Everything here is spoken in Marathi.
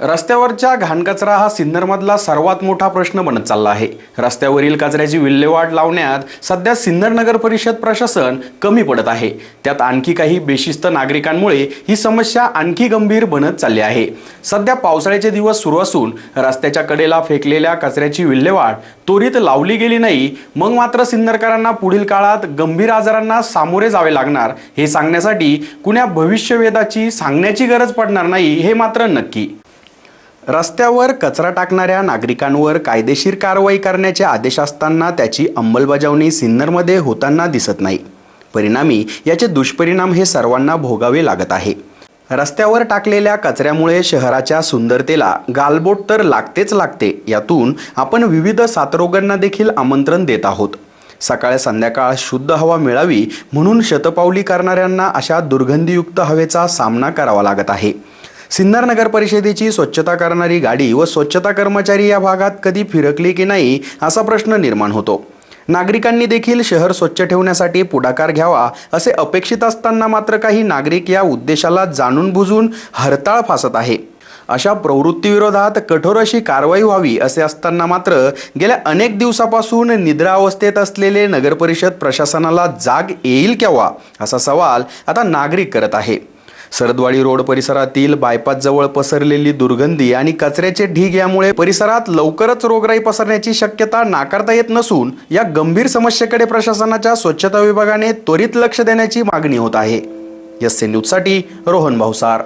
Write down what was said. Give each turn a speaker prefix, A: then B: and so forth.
A: रस्त्यावरच्या घाणकचरा हा सिन्नरमधला सर्वात मोठा प्रश्न बनत चालला आहे. रस्त्यावरील कचऱ्याची विल्हेवाट लावण्यात सध्या सिन्नर नगर परिषद प्रशासन कमी पडत आहे. त्यात आणखी काही बेशिस्त नागरिकांमुळे ही समस्या आणखी गंभीर बनत चालली आहे. सध्या पावसाळ्याचे दिवस सुरू असून रस्त्याच्या कडेला फेकलेल्या कचऱ्याची विल्हेवाट त्वरित लावली गेली नाही. मग मात्र सिन्नरकरांना पुढील काळात गंभीर आजारांना सामोरे जावे लागणार हे सांगण्यासाठी कुण्या भविष्यवेदाची सांगण्याची गरज पडणार नाही हे मात्र नक्की. रस्त्यावर कचरा टाकणाऱ्या नागरिकांवर कायदेशीर कारवाई करण्याचे आदेश असताना त्याची अंमलबजावणी सिन्नरमध्ये होताना दिसत नाही. परिणामी याचे दुष्परिणाम हे सर्वांना भोगावे लागत आहे. रस्त्यावर टाकलेल्या कचऱ्यामुळे शहराच्या सुंदरतेला गालबोट तर लागतेच लागते यातून आपण विविध साथरोगांना देखील आमंत्रण देत आहोत. सकाळ संध्याकाळ शुद्ध हवा मिळावी म्हणून शतपावली करणाऱ्यांना अशा दुर्गंधीयुक्त हवेचा सामना करावा लागत आहे. सिन्नर नगर परिषदेची स्वच्छता करणारी गाडी व स्वच्छता कर्मचारी या भागात कधी फिरकली की नाही असा प्रश्न निर्माण होतो. नागरिकांनी देखील शहर स्वच्छ ठेवण्यासाठी पुढाकार घ्यावा असे अपेक्षित असताना मात्र काही नागरिक या उद्देशाला जाणून बुजून हरताळ फासत आहे. अशा प्रवृत्तीविरोधात कठोर अशी कारवाई व्हावी असे असताना मात्र गेल्या अनेक दिवसापासून निद्रा अवस्थेत असलेले नगरपरिषद प्रशासनाला जाग येईल केव्हा? असा सवाल आता नागरिक करत आहे. सरदवाडी रोड परिसरातील बायपासजवळ पसरलेली दुर्गंधी आणि कचऱ्याचे ढीग यामुळे परिसरात लवकरच रोगराई पसरण्याची शक्यता नाकारता येत नसून या गंभीर समस्येकडे प्रशासनाच्या स्वच्छता विभागाने त्वरित लक्ष देण्याची मागणी होत आहे. एस न्यूजसाठी रोहन भावसार